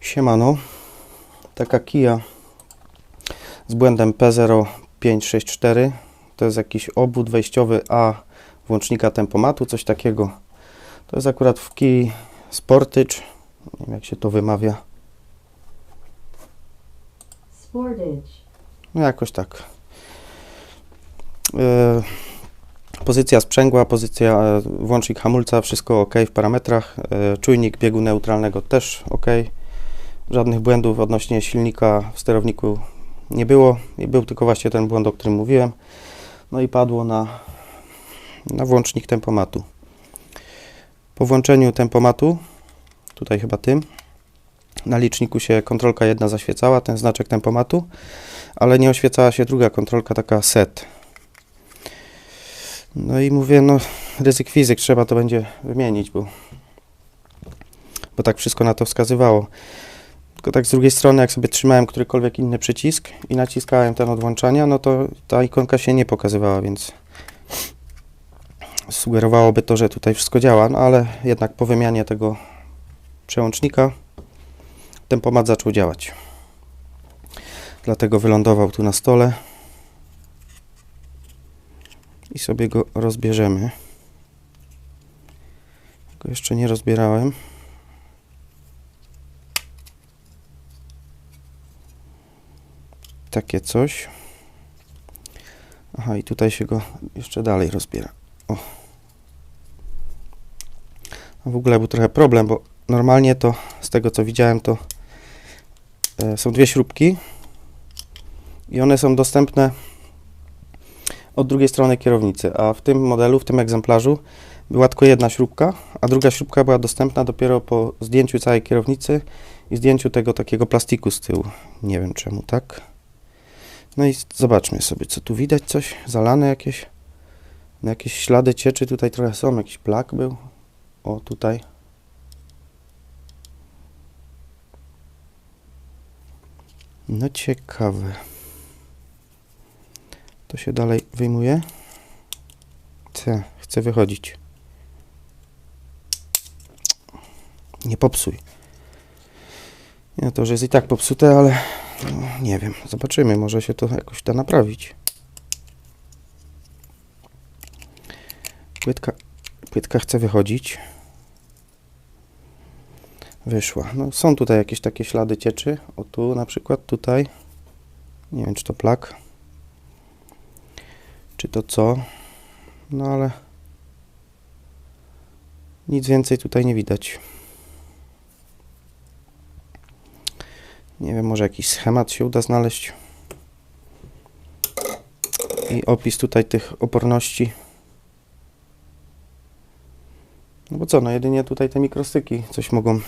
Siemano. Taka Kia z błędem P0564. To jest jakiś obwód wejściowy A włącznika tempomatu, coś takiego. To jest akurat w Kii Sportage. Nie wiem jak się to wymawia. Sportage. No jakoś tak. E, pozycja sprzęgła, pozycja e, włącznik hamulca, wszystko ok w parametrach. E, czujnik biegu neutralnego też ok. Żadnych błędów odnośnie silnika w sterowniku nie było. I Był tylko właśnie ten błąd, o którym mówiłem. No i padło na, na włącznik tempomatu. Po włączeniu tempomatu, tutaj chyba tym, na liczniku się kontrolka jedna zaświecała, ten znaczek tempomatu ale nie oświecała się druga kontrolka, taka set. No i mówię, no ryzyk fizyk, trzeba to będzie wymienić, bo, bo tak wszystko na to wskazywało. Tylko tak z drugiej strony, jak sobie trzymałem którykolwiek inny przycisk i naciskałem ten od włączania, no to ta ikonka się nie pokazywała, więc sugerowałoby to, że tutaj wszystko działa, no ale jednak po wymianie tego przełącznika tempomat zaczął działać. Dlatego wylądował tu na stole. I sobie go rozbierzemy. Go jeszcze nie rozbierałem. Takie coś. Aha, i tutaj się go jeszcze dalej rozbiera. O. W ogóle był trochę problem, bo normalnie to z tego co widziałem to e, są dwie śrubki i one są dostępne od drugiej strony kierownicy, a w tym modelu, w tym egzemplarzu była tylko jedna śrubka, a druga śrubka była dostępna dopiero po zdjęciu całej kierownicy i zdjęciu tego takiego plastiku z tyłu. Nie wiem czemu tak. No i zobaczmy sobie, co tu widać, coś zalane jakieś, jakieś ślady cieczy tutaj trochę są, jakiś plak był. O, tutaj. No ciekawe. To się dalej wyjmuje. Chcę, chcę wychodzić. Nie popsuj. Nie, to, że jest i tak popsute, ale nie wiem. Zobaczymy, może się to jakoś da naprawić. Płytka, płytka chce wychodzić. Wyszła. No, są tutaj jakieś takie ślady cieczy. O tu na przykład, tutaj. Nie wiem, czy to plak czy to co. No ale nic więcej tutaj nie widać. Nie wiem, może jakiś schemat się uda znaleźć. I opis tutaj tych oporności. No bo co, no jedynie tutaj te mikrostyki coś mogą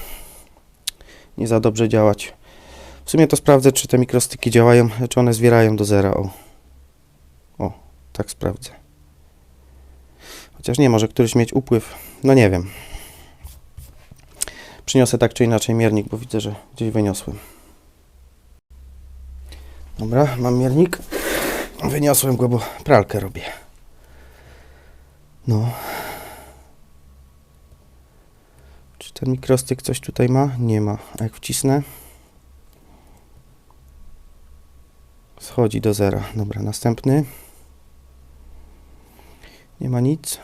nie za dobrze działać. W sumie to sprawdzę, czy te mikrostyki działają, czy one zwierają do zera. O. O, tak sprawdzę. Chociaż nie, może któryś mieć upływ. No nie wiem. Przyniosę tak czy inaczej miernik, bo widzę, że gdzieś wyniosłem. Dobra, mam miernik. Wyniosłem go, bo pralkę robię. No. Czy ten mikrostyk coś tutaj ma? Nie ma. A jak wcisnę? Schodzi do zera. Dobra, następny. Nie ma nic.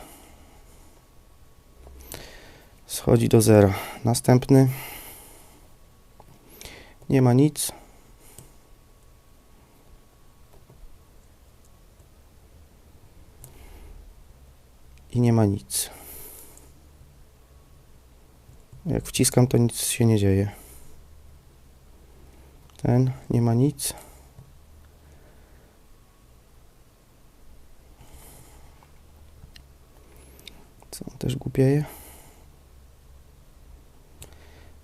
Schodzi do zera. Następny. Nie ma nic. I nie ma nic. Jak wciskam, to nic się nie dzieje. Ten nie ma nic. Co, on też głupieje?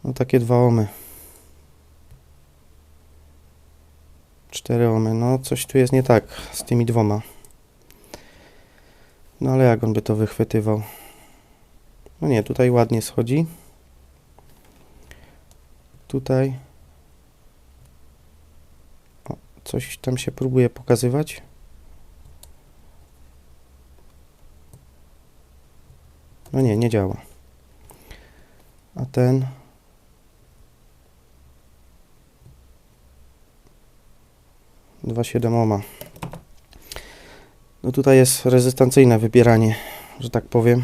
No takie dwa omy. Cztery omy. No coś tu jest nie tak z tymi dwoma. No ale jak on by to wychwytywał? No nie, tutaj ładnie schodzi. Tutaj o, coś tam się próbuje pokazywać. No nie, nie działa. A ten dwa siedem oma. No tutaj jest rezystancyjne wybieranie, że tak powiem.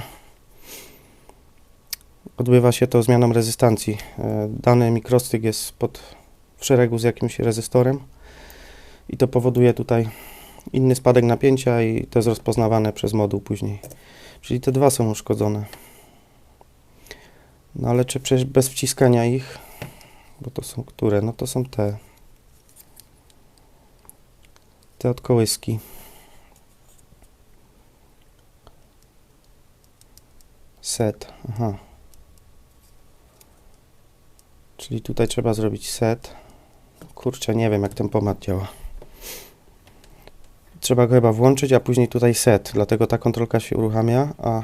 Odbywa się to zmianą rezystancji. E, Dany mikrostyk jest pod w szeregu z jakimś rezystorem i to powoduje tutaj inny spadek napięcia i to jest rozpoznawane przez moduł później. Czyli te dwa są uszkodzone. No ale czy przecież bez wciskania ich, bo to są które? No to są te. Te od kołyski. Set, aha. Czyli tutaj trzeba zrobić set. Kurczę, nie wiem jak ten pomad działa. Trzeba go chyba włączyć, a później tutaj set. Dlatego ta kontrolka się uruchamia, a...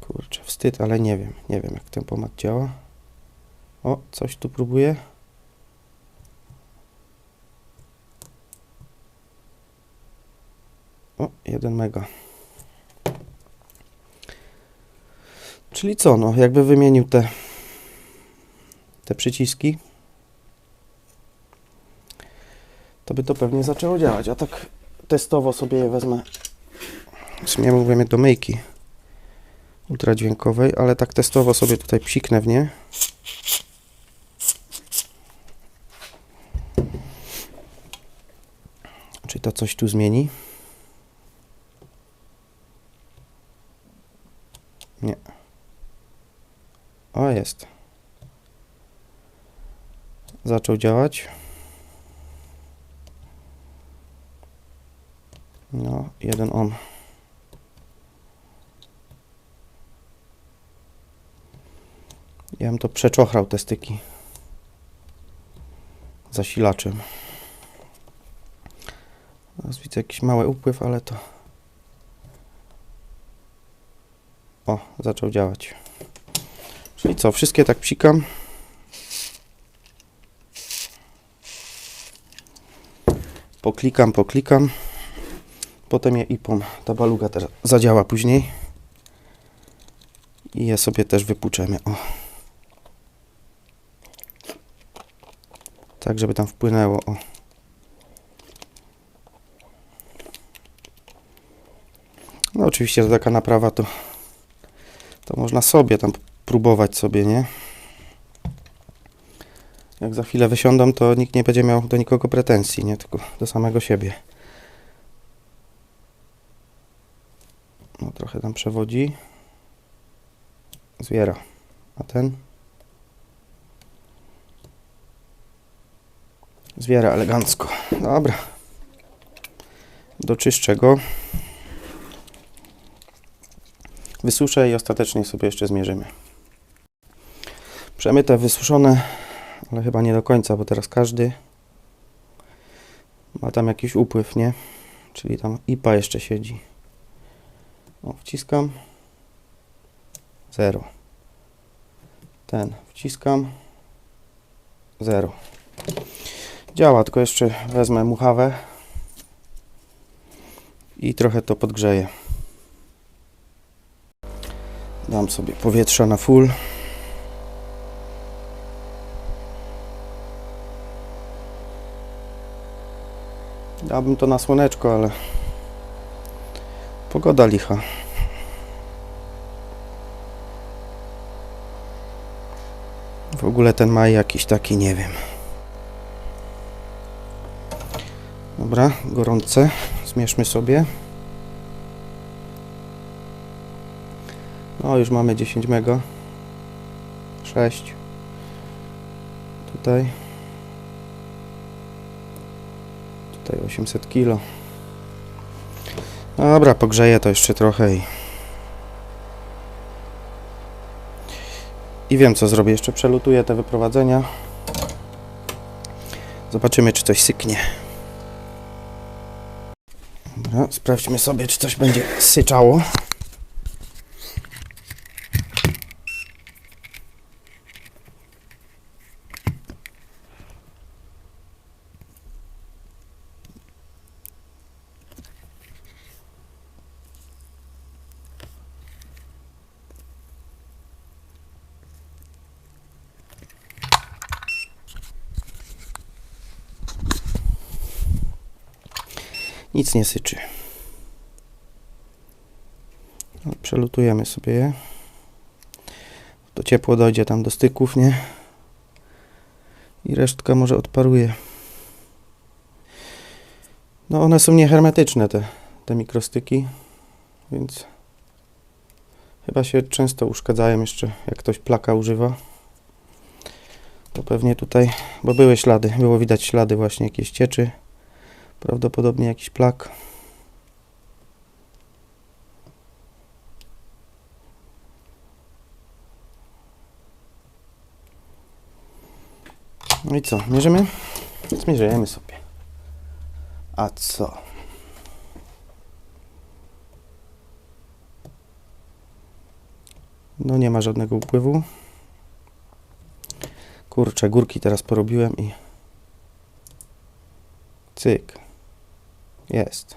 Kurczę, wstyd, ale nie wiem. Nie wiem jak ten pomad działa. O, coś tu próbuję. O, 1 mega. Czyli co, no, jakby wymienił te, te przyciski, to by to pewnie zaczęło działać. A tak testowo sobie je wezmę. W sumie mówimy do myjki ultradźwiękowej, ale tak testowo sobie tutaj psiknę w nie. Czy to coś tu zmieni? Nie. O, jest. Zaczął działać. No, jeden ohm. Ja bym to przeczochrał te styki zasilaczem. Teraz widzę jakiś mały upływ, ale to... O, zaczął działać. Czyli co, wszystkie tak psikam. Poklikam, poklikam. Potem je ipą. Ta baluga teraz zadziała później. I je sobie też wypłuczemy. O. Tak, żeby tam wpłynęło. O. No oczywiście to taka naprawa to, to można sobie tam próbować sobie, nie? Jak za chwilę wysiądą, to nikt nie będzie miał do nikogo pretensji, nie? Tylko do samego siebie. No trochę tam przewodzi. Zwiera. A ten? Zwiera elegancko. Dobra. Doczyszczę go. Wysuszę i ostatecznie sobie jeszcze zmierzymy. Przemyte, wysuszone, ale chyba nie do końca, bo teraz każdy ma tam jakiś upływ, nie? Czyli tam IPA jeszcze siedzi. O, wciskam. Zero. Ten wciskam. Zero. Działa, tylko jeszcze wezmę muchawę i trochę to podgrzeję. Dam sobie powietrza na full. Dałbym to na słoneczko, ale pogoda licha. W ogóle ten maj jakiś taki, nie wiem. Dobra, gorące. Zmierzmy sobie. No, już mamy 10 mega. 6. Tutaj. Tutaj 800 kilo. Dobra, pogrzeję to jeszcze trochę i... I wiem co zrobię. Jeszcze przelutuję te wyprowadzenia. Zobaczymy czy coś syknie. Dobra, sprawdźmy sobie czy coś będzie syczało. Nic nie syczy. No, Przelutujemy sobie je. To ciepło dojdzie tam do styków, nie? I resztka może odparuje. No one są niehermetyczne te, te mikrostyki, więc chyba się często uszkadzają jeszcze, jak ktoś plaka używa. To pewnie tutaj, bo były ślady, było widać ślady właśnie jakieś cieczy. Prawdopodobnie jakiś plak. No i co, mierzymy? Zmierzymy sobie. A co? No nie ma żadnego upływu. Kurczę, górki teraz porobiłem i cyk. Jest.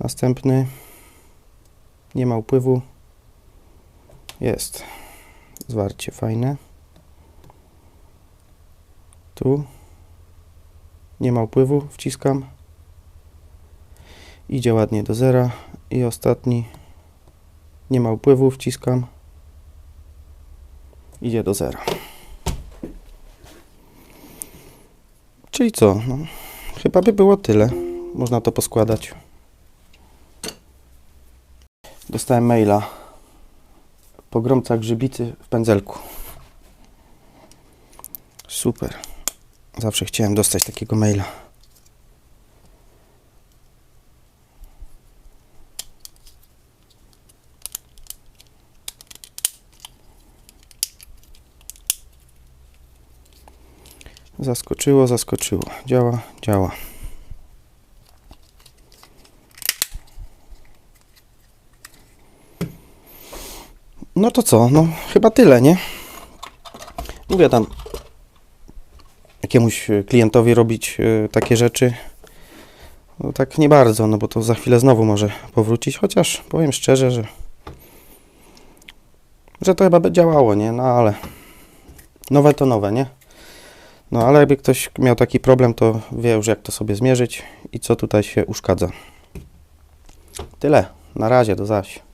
Następny. Nie ma upływu. Jest. Zwarcie fajne. Tu. Nie ma upływu. Wciskam. Idzie ładnie do zera. I ostatni. Nie ma upływu. Wciskam. Idzie do zera. Czyli co? No, chyba by było tyle. Można to poskładać. Dostałem maila. Pogromca grzybicy w pędzelku. Super. Zawsze chciałem dostać takiego maila. Zaskoczyło, zaskoczyło. Działa, działa. No to co? No chyba tyle, nie? Mówię tam jakiemuś e, klientowi robić e, takie rzeczy. No tak nie bardzo, no bo to za chwilę znowu może powrócić, chociaż powiem szczerze, że że to chyba by działało, nie? No ale nowe to nowe, nie? No ale jakby ktoś miał taki problem, to wie już jak to sobie zmierzyć i co tutaj się uszkadza. Tyle. Na razie, do zaś.